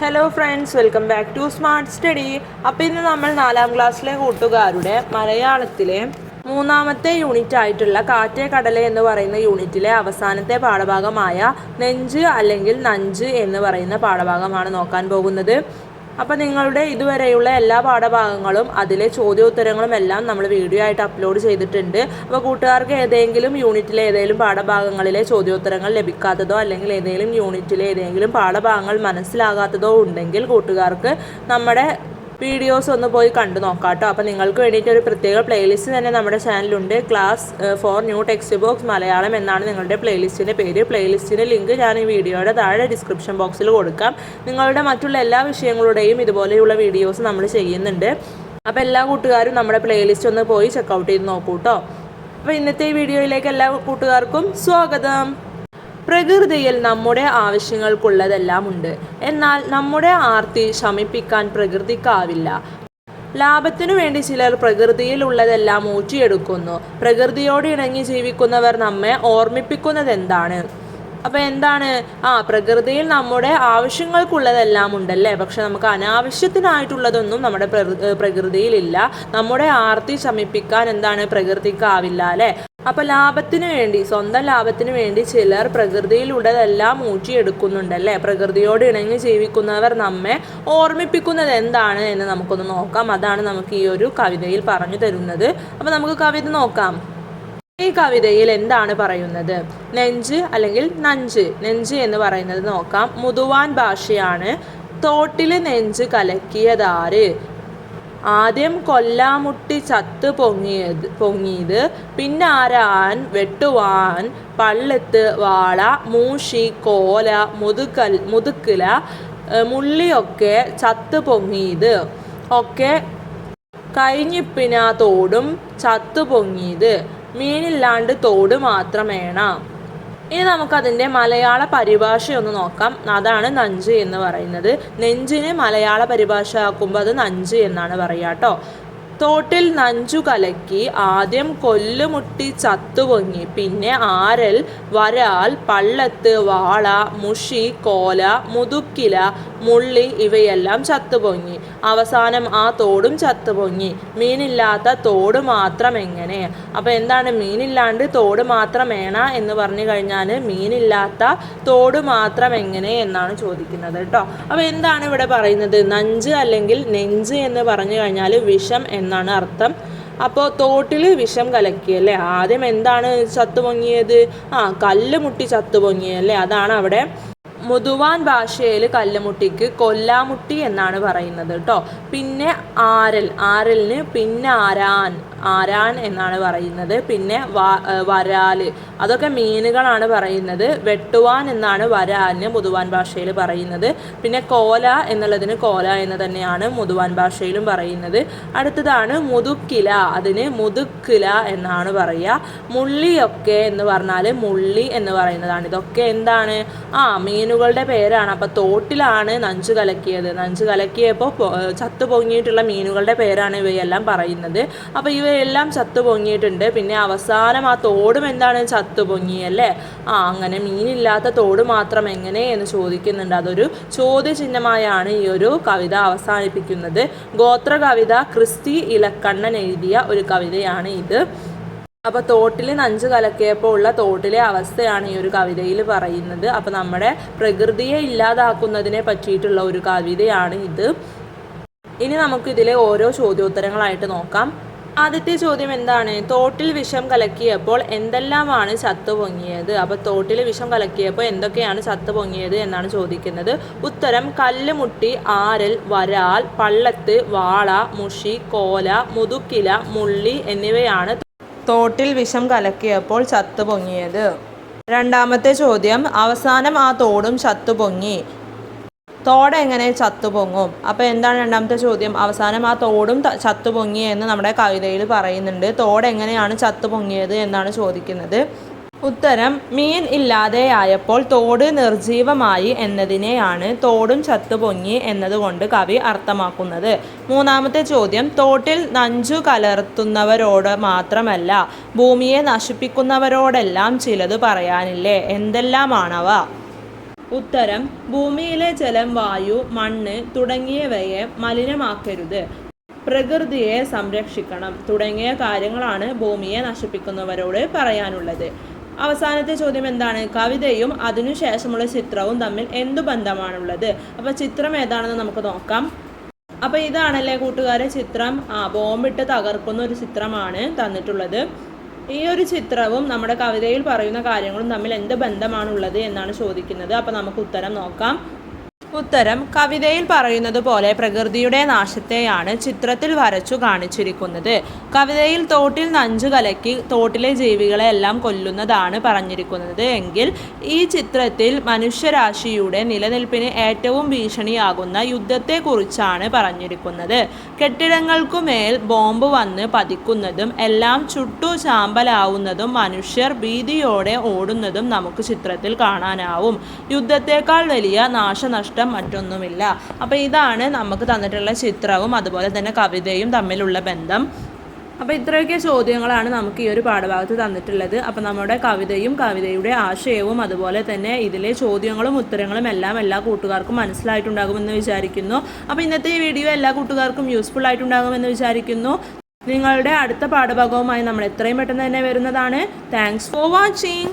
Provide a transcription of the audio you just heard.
Hello friends welcome back to smart study അപ്പോൾ ഇന്ന് നമ്മൾ നാലാം ക്ലാസ്സിലെ കൂട്ടുകാരുടെ മലയാളത്തിലെ മൂന്നാമത്തെ യൂണിറ്റ് ആയിട്ടുള്ള കാറ്റേ കടല എന്ന് പറയുന്ന യൂണിറ്റിലെ അവസാനത്തെ പാഠഭാഗമായ നെഞ്ച് അല്ലെങ്കിൽ നഞ്ച് എന്ന് പറയുന്ന പാഠഭാഗമാണ് നോക്കാൻ പോകുന്നത്. അപ്പോൾ നിങ്ങളുടെ ഇതുവരെയുള്ള എല്ലാ പാഠഭാഗങ്ങളും അതിലെ ചോദ്യോത്തരങ്ങളും എല്ലാം നമ്മൾ വീഡിയോ ആയിട്ട് അപ്ലോഡ് ചെയ്തിട്ടുണ്ട്. അപ്പോൾ കൂട്ടുകാർക്ക് ഏതെങ്കിലും യൂണിറ്റിലെ ഏതെങ്കിലും പാഠഭാഗങ്ങളിലെ ചോദ്യോത്തരങ്ങൾ ലഭിക്കാത്തതോ അല്ലെങ്കിൽ ഏതെങ്കിലും യൂണിറ്റിലെ ഏതെങ്കിലും പാഠഭാഗങ്ങൾ മനസ്സിലാകാത്തതോ ഉണ്ടെങ്കിൽ കൂട്ടുകാർക്ക് നമ്മുടെ വീഡിയോസ് ഒന്ന് പോയി കണ്ടു നോക്കാം കേട്ടോ അപ്പോൾ നിങ്ങൾക്ക് വേണ്ടിയിട്ട് ഒരു പ്രത്യേക പ്ലേലിസ്റ്റ് തന്നെ നമ്മുടെ ചാനലുണ്ട് class for new text box Malayalam എന്നാണ് നിങ്ങളുടെ പ്ലേലിസ്റ്റിന്റെ പേര്. പ്ലേലിസ്റ്റിന്റെ ലിങ്ക് ഞാൻ ഈ വീഡിയോയുടെ താഴെ ഡിസ്ക്രിപ്ഷൻ ബോക്സിൽ കൊടുക്കാം. നിങ്ങളുടെ മറ്റുള്ള എല്ലാ വിഷയങ്ങളുടെയും ഇതുപോലെയുള്ള വീഡിയോസ് നമ്മൾ ചെയ്യുന്നുണ്ട്. അപ്പോൾ എല്ലാ കൂട്ടുകാരും നമ്മുടെ പ്ലേലിസ്റ്റ് ഒന്ന് പോയി ചെക്കൗട്ട് ചെയ്ത് നോക്കൂ കേട്ടോ അപ്പോൾ ഇന്നത്തെ ഈ വീഡിയോയിലേക്ക് എല്ലാ കൂട്ടുകാർക്കും സ്വാഗതം. പ്രകൃതിയിൽ നമ്മുടെ ആവശ്യങ്ങൾക്കുള്ളതെല്ലാം ഉണ്ട് എന്നാൽ നമ്മുടെ ആർത്തി ശമിപ്പിക്കാൻ പ്രകൃതിക്കാവില്ല. ലാഭത്തിനു വേണ്ടി ചിലർ പ്രകൃതിയിലുള്ളതെല്ലാം ഊറ്റിയെടുക്കുന്നു. പ്രകൃതിയോട് ഇണങ്ങി ജീവിക്കുന്നവർ നമ്മെ ഓർമ്മിപ്പിക്കുന്നത് എന്താണ് അപ്പോൾ എന്താണ്? ആ പ്രകൃതിയിൽ നമ്മുടെ ആവശ്യങ്ങൾക്കുള്ളതെല്ലാം ഉണ്ടല്ലേ പക്ഷെ നമുക്ക് അനാവശ്യത്തിനായിട്ടുള്ളതൊന്നും നമ്മുടെ പ്രകൃ- പ്രകൃതിയിലില്ല. നമ്മുടെ ആർത്തി ശമിപ്പിക്കാൻ എന്താണ്? പ്രകൃതിക്കാവില്ല അല്ലേ? അപ്പൊ ലാഭത്തിന് വേണ്ടി സ്വന്തം ലാഭത്തിന് വേണ്ടി ചിലർ പ്രകൃതിയിലുള്ളതെല്ലാം ഊറ്റിയെടുക്കുന്നുണ്ടല്ലേ? പ്രകൃതിയോട് ഇണങ്ങി ജീവിക്കുന്നവർ നമ്മെ ഓർമ്മിപ്പിക്കുന്നത് എന്താണ് എന്ന് നമുക്കൊന്ന് നോക്കാം. അതാണ് നമുക്ക് ഈ ഒരു കവിതയിൽ പറഞ്ഞു തരുന്നത്. അപ്പൊ നമുക്ക് കവിത നോക്കാം. ഈ കവിതയിൽ എന്താണ് പറയുന്നത്? നെഞ്ച് അല്ലെങ്കിൽ നഞ്ച്? നെഞ്ച് എന്ന് പറയുന്നത് നോക്കാം. മുതുവാൻ ഭാഷയാണ്. തോട്ടിലെ നെഞ്ച് കലക്കിയതാര്? ആദ്യം കൊല്ലാമുട്ടി ചത്ത് പൊങ്ങിയത് പൊങ്ങിയത്. പിന്നെ ആരാൻ വെട്ടുവാൻ പള്ളത്ത് വാള മൂഷി കോല മുതുക്കൽ മുതുക്കില മുള്ളിയൊക്കെ ചത്ത് പൊങ്ങിയത്. ഒക്കെ കഴിഞ്ഞിപ്പിനാ തോടും ചത്തു പൊങ്ങിയത്. മീനില്ലാണ്ട് തോട് മാത്രമേണ. ഇനി നമുക്കതിന്റെ മലയാള പരിഭാഷയൊന്ന് നോക്കാം. അതാണ് നഞ്ച് എന്ന് പറയുന്നത്. നെഞ്ചിന് മലയാള പരിഭാഷ ആക്കുമ്പോൾ അത് നഞ്ച് എന്നാണ് പറയുക കേട്ടോ തോട്ടിൽ നഞ്ചു കലക്കി ആദ്യം കൊല്ലുമുട്ടി ചത്തുപൊങ്ങി പിന്നെ ആരൽ വരാൽ പള്ളത്ത് വാള മുഷി കോല മുതുക്കില മുള്ളി ഇവയെല്ലാം ചത്തുപൊങ്ങി. അവസാനം ആ തോടും ചത്തുപൊങ്ങി. മീനില്ലാത്ത തോട് മാത്രം എങ്ങനെ അപ്പോൾ എന്താണ് മീനില്ലാണ്ട് തോട് മാത്രം വേണ എന്ന് പറഞ്ഞു കഴിഞ്ഞാൽ മീനില്ലാത്ത തോട് മാത്രം എങ്ങനെ എന്നാണ് ചോദിക്കുന്നത് കേട്ടോ അപ്പോൾ എന്താണ് ഇവിടെ പറയുന്നത്? നഞ്ച് അല്ലെങ്കിൽ നെഞ്ച് എന്ന് പറഞ്ഞു കഴിഞ്ഞാൽ വിഷം എന്നാണ് അർത്ഥം. അപ്പോൾ തോട്ടിൽ വിഷം കലക്കി അല്ലേ? ആദ്യം എന്താണ് ചത്തുപൊങ്ങിയത്? ആ കല്ല് മുട്ടി ചത്തുപൊങ്ങിയല്ലേ അതാണ് അവിടെ മുതുവാൻ ഭാഷയിൽ കല്ലുമുട്ടിക്ക് കൊല്ലാമുട്ടി എന്നാണ് പറയുന്നത് കേട്ടോ പിന്നെ ആരൽ ആരലിന് പിന്നെ ആരാൻ എന്നാണ് പറയുന്നത്. പിന്നെ വരാൽ അതൊക്കെ മീനുകളാണ് പറയുന്നത്. വെട്ടുവാൻ എന്നാണ് വരാലിന് മുതുവാൻ ഭാഷയിൽ പറയുന്നത്. പിന്നെ കോല എന്നുള്ളതിന് കോല എന്ന് തന്നെയാണ് മുതുവാൻ ഭാഷയിലും പറയുന്നത്. അടുത്തതാണ് മുതുക്കില. അതിന് മുതുക്കില എന്നാണ് പറയുക. മുള്ളിയൊക്കെ എന്ന് പറഞ്ഞാൽ മുള്ളി എന്ന് പറയുന്നതാണ്. ഇതൊക്കെ എന്താണ്? ആ മീനുകളുടെ പേരാണ്. അപ്പോൾ തോട്ടിലാണ് നഞ്ചു കലക്കിയത്. നഞ്ചു കലക്കിയപ്പോൾ ചത്തു പൊങ്ങിയിട്ടുള്ള മീനുകളുടെ പേരാണ് ഇവയെല്ലാം പറയുന്നത്. അപ്പോൾ ഇവയെല്ലാം ചത്തു പൊങ്ങിയിട്ടുണ്ട് പിന്നെ അവസാനം ആ തോടും എന്താണ്? ചത്തു പൊങ്ങിയല്ലേ ആ അങ്ങനെ മീനില്ലാത്ത തോട് മാത്രം എങ്ങനെ എന്ന് ചോദിക്കുന്നുണ്ട്. അതൊരു ചോദ്യചിഹ്നമായാണ് ഈ ഒരു കവിത അവസാനിപ്പിക്കുന്നത്. ഗോത്ര കവിത ക്രിസ്തി ഇലക്കണ്ണൻ എഴുതിയ ഒരു കവിതയാണ് ഇത്. അപ്പോൾ തോട്ടിൽ നഞ്ച് കലക്കിയപ്പോൾ ഉള്ള തോട്ടിലെ അവസ്ഥയാണ് ഈ ഒരു കവിതയിൽ പറയുന്നത്. അപ്പോൾ നമ്മുടെ പ്രകൃതിയെ ഇല്ലാതാക്കുന്നതിനെ പറ്റിയിട്ടുള്ള ഒരു കവിതയാണ് ഇത്. ഇനി നമുക്ക് ഇതിലെ ഓരോ ചോദ്യോത്തരങ്ങളായിട്ട് നോക്കാം. ആദ്യത്തെ ചോദ്യം എന്താണ്? തോട്ടിൽ വിഷം കലക്കിയപ്പോൾ എന്തെല്ലാമാണ് ചത്തു പൊങ്ങിയത്? അപ്പോൾ തോട്ടിൽ വിഷം കലക്കിയപ്പോൾ എന്തൊക്കെയാണ് ചത്തു പൊങ്ങിയത് എന്നാണ് ചോദിക്കുന്നത്. ഉത്തരം കല്ലുമുട്ടി ആരൽ വരാൽ പള്ളത്ത് വാള മുഷി കോല മുതുക്കില മുള്ളി എന്നിവയാണ് തോട്ടിൽ വിഷം കലക്കിയപ്പോൾ ചത്തു പൊങ്ങിയത്. രണ്ടാമത്തെ ചോദ്യം അവസാനം ആ തോടും ചത്തു പൊങ്ങി. തോട് എങ്ങനെ ചത്തുപൊങ്ങും? അപ്പോൾ എന്താണ് രണ്ടാമത്തെ ചോദ്യം? അവസാനം ആ തോടും ചത്തുപൊങ്ങി എന്ന് നമ്മുടെ കവിതയിൽ പറയുന്നുണ്ട്. തോട് എങ്ങനെയാണ് ചത്തുപൊങ്ങിയത് എന്നാണ് ചോദിക്കുന്നത്. ഉത്തരം മീൻ ഇല്ലാതെയായപ്പോൾ തോട് നിർജീവമായി എന്നതിനെയാണ് തോടും ചത്തുപൊങ്ങി എന്നതുകൊണ്ട് കവി അർത്ഥമാക്കുന്നത്. മൂന്നാമത്തെ ചോദ്യം തോട്ടിൽ നഞ്ചു കലർത്തുന്നവരോട് മാത്രമല്ല ഭൂമിയെ നശിപ്പിക്കുന്നവരോടെല്ലാം ചിലത് പറയാനില്ലേ? എന്തെല്ലാമാണവ? ഉത്തരം ഭൂമിയിലെ ജലം വായു മണ്ണ് തുടങ്ങിയവയെ മലിനമാക്കരുത്. പ്രകൃതിയെ സംരക്ഷിക്കണം. തുടങ്ങിയ കാര്യങ്ങളാണ് ഭൂമിയെ നശിപ്പിക്കുന്നവരോട് പറയാനുള്ളത്. അവസാനത്തെ ചോദ്യം എന്താണ്? കവിതയും അതിനുശേഷമുള്ള ചിത്രവും തമ്മിൽ എന്തു ബന്ധമാണുള്ളത്? അപ്പോൾ ചിത്രം ഏതാണെന്ന് നമുക്ക് നോക്കാം. അപ്പോൾ ഇതാണല്ലേ കൂട്ടുകാരെ ചിത്രം? ആ ബോംബിട്ട് തകർക്കുന്ന ഒരു ചിത്രമാണ് തന്നിട്ടുള്ളത്. ഈ ഒരു ചിത്രവും നമ്മുടെ കവിതയിൽ പറയുന്ന കാര്യങ്ങളും തമ്മിൽ എന്ത് ബന്ധമാണുള്ളത് എന്നാണ് ചോദിക്കുന്നത്. അപ്പോൾ നമുക്ക് ഉത്തരം നോക്കാം. ഉത്തരം കവിതയിൽ പറയുന്നത് പോലെ പ്രകൃതിയുടെ നാശത്തെയാണ് ചിത്രത്തിൽ വരച്ചു കാണിച്ചിരിക്കുന്നത്. കവിതയിൽ തോട്ടിൽ നഞ്ചു കലക്കി തോട്ടിലെ ജീവികളെ എല്ലാം കൊല്ലുന്നതാണ് പറഞ്ഞിരിക്കുന്നത്. എങ്കിൽ ഈ ചിത്രത്തിൽ മനുഷ്യരാശിയുടെ നിലനിൽപ്പിന് ഏറ്റവും ഭീഷണിയാകുന്ന യുദ്ധത്തെക്കുറിച്ചാണ് പറഞ്ഞിരിക്കുന്നത്. കെട്ടിടങ്ങൾക്കുമേൽ ബോംബ് വന്ന് പതിക്കുന്നതും എല്ലാം ചുട്ടു ചാമ്പലാവുന്നതും മനുഷ്യർ ഭീതിയോടെ ഓടുന്നതും നമുക്ക് ചിത്രത്തിൽ കാണാനാവും. യുദ്ധത്തേക്കാൾ വലിയ നാശനഷ്ടം മറ്റൊന്നുമില്ല. അപ്പോൾ ഇതാണ് നമുക്ക് തന്നിട്ടുള്ള ചിത്രവും അതുപോലെ തന്നെ കവിതയും തമ്മിലുള്ള ബന്ധം. അപ്പോൾ ഇത്രയൊക്കെ ചോദ്യങ്ങളാണ് നമുക്ക് ഈ ഒരു പാഠഭാഗത്ത് തന്നിട്ടുള്ളത്. അപ്പോൾ നമ്മുടെ കവിതയും കവിതയുടെ ആശയവും അതുപോലെ തന്നെ ഇതിലെ ചോദ്യങ്ങളും ഉത്തരങ്ങളും എല്ലാം എല്ലാ കൂട്ടുകാർക്കും മനസ്സിലായിട്ടുണ്ടാകുമെന്ന് വിചാരിക്കുന്നു. അപ്പോൾ ഇന്നത്തെ ഈ വീഡിയോ എല്ലാ കൂട്ടുകാർക്കും യൂസ്ഫുൾ ആയിട്ടുണ്ടാകുമെന്ന് വിചാരിക്കുന്നു. നിങ്ങളുടെ അടുത്ത പാഠഭാഗവുമായി നമ്മൾ എത്രയും പെട്ടെന്ന് തന്നെ വരുന്നതാണ്. Thanks for watching